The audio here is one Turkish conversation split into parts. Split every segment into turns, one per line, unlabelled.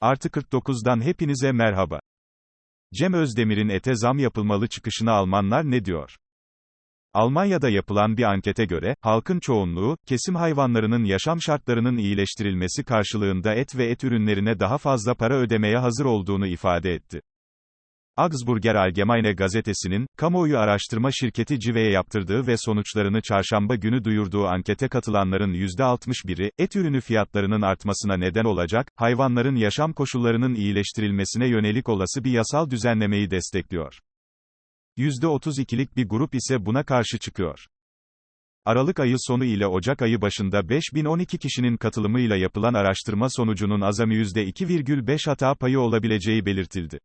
Artı 49'dan hepinize merhaba. Cem Özdemir'in ete zam yapılmalı çıkışına Almanlar ne diyor? Almanya'da yapılan bir ankete göre, halkın çoğunluğu, kesim hayvanlarının yaşam şartlarının iyileştirilmesi karşılığında et ve et ürünlerine daha fazla para ödemeye hazır olduğunu ifade etti. Augsburger Allgemeine gazetesinin, kamuoyu araştırma şirketi Cive'ye yaptırdığı ve sonuçlarını çarşamba günü duyurduğu ankete katılanların %61'i, et ürünü fiyatlarının artmasına neden olacak, hayvanların yaşam koşullarının iyileştirilmesine yönelik olası bir yasal düzenlemeyi destekliyor. %32'lik bir grup ise buna karşı çıkıyor. Aralık ayı sonu ile Ocak ayı başında 5012 kişinin katılımıyla yapılan araştırma sonucunun azami %2,5 hata payı olabileceği belirtildi.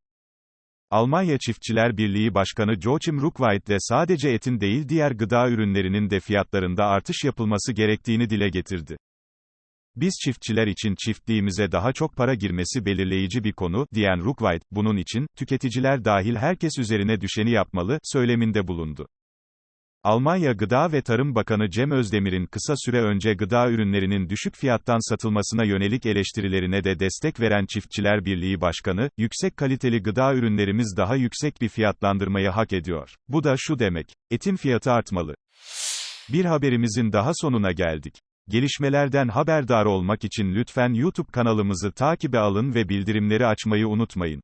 Almanya Çiftçiler Birliği Başkanı Joachim Ruckwied de sadece etin değil diğer gıda ürünlerinin de fiyatlarında artış yapılması gerektiğini dile getirdi. Biz çiftçiler için çiftliğimize daha çok para girmesi belirleyici bir konu, diyen Ruckwied, bunun için, tüketiciler dahil herkes üzerine düşeni yapmalı, söyleminde bulundu. Almanya Gıda ve Tarım Bakanı Cem Özdemir'in kısa süre önce gıda ürünlerinin düşük fiyattan satılmasına yönelik eleştirilerine de destek veren Çiftçiler Birliği Başkanı, yüksek kaliteli gıda ürünlerimiz daha yüksek bir fiyatlandırmayı hak ediyor. Bu da şu demek, etin fiyatı artmalı. Bir haberimizin daha sonuna geldik. Gelişmelerden haberdar olmak için lütfen YouTube kanalımızı takibe alın ve bildirimleri açmayı unutmayın.